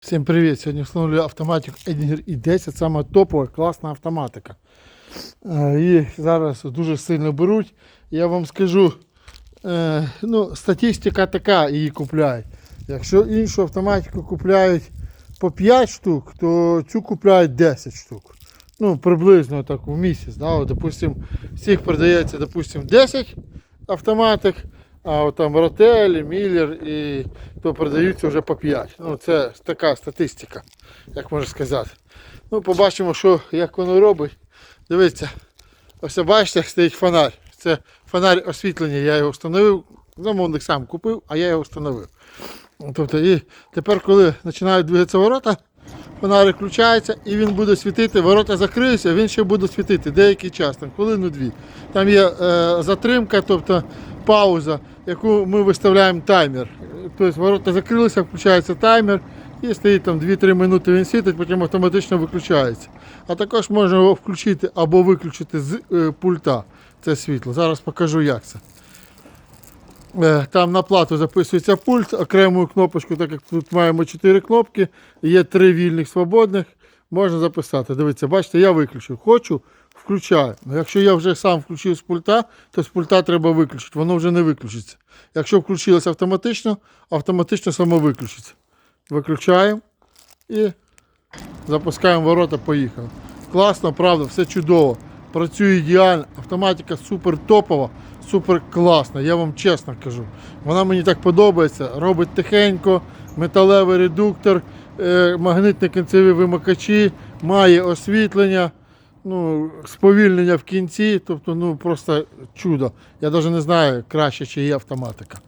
Всім привіт! Сьогодні встановлюю автоматику Edinger i 10, саме топова класна автоматика. Е, Її зараз дуже сильно беруть. Я вам скажу, е, ну, статистика така її купляють. Якщо іншу автоматику купляють по 5 штук, то цю купляють 10 штук. Ну, приблизно так в місяць. Да? Допустим, всіх продається, допустим, 10 автоматик, а от там Ротель, Міллер і то продаються вже по 5. Ну, це така статистика, як можна сказати. Ну, побачимо, що, як воно робить. Дивіться, ось бачите, стоїть фонарь. Це фонарь освітлення, я його встановив. Замовник сам купив, а я його встановив. Тобто, і тепер, коли починають двигатися ворота, фонарик включається і він буде світити, ворота закриються, він ще буде світити деякий час, там хвилину-дві. Там є е, затримка, тобто пауза, яку ми виставляємо таймер. Тобто ворота закрилися, включається таймер і стоїть там 2-3 минути він світить, потім автоматично виключається. А також можна його включити або виключити з е, пульта це світло. Зараз покажу, як це. Е, Там на плату записується пульт, окремою кнопочку, так як тут маємо 4 кнопки, є 3 вільних свободних, можна записати. Дивіться, бачите, я виключив. Хочу, включаю. Ну, Якщо я вже сам включив з пульта, то з пульта треба виключити, воно вже не виключиться. Якщо включилось автоматично, автоматично само виключиться. Виключаємо і запускаємо ворота, поїхали. Класно, правда, все чудово. Працює ідеально, автоматика супер топова, супер класна, я вам чесно кажу. Вона мені так подобається. Робить тихенько, металевий редуктор, е, магнитні кінцеві вимикачі, має освітлення, ну, сповільнення в кінці, тобто ну, просто чудо. Я навіть не знаю краще, чи є автоматика.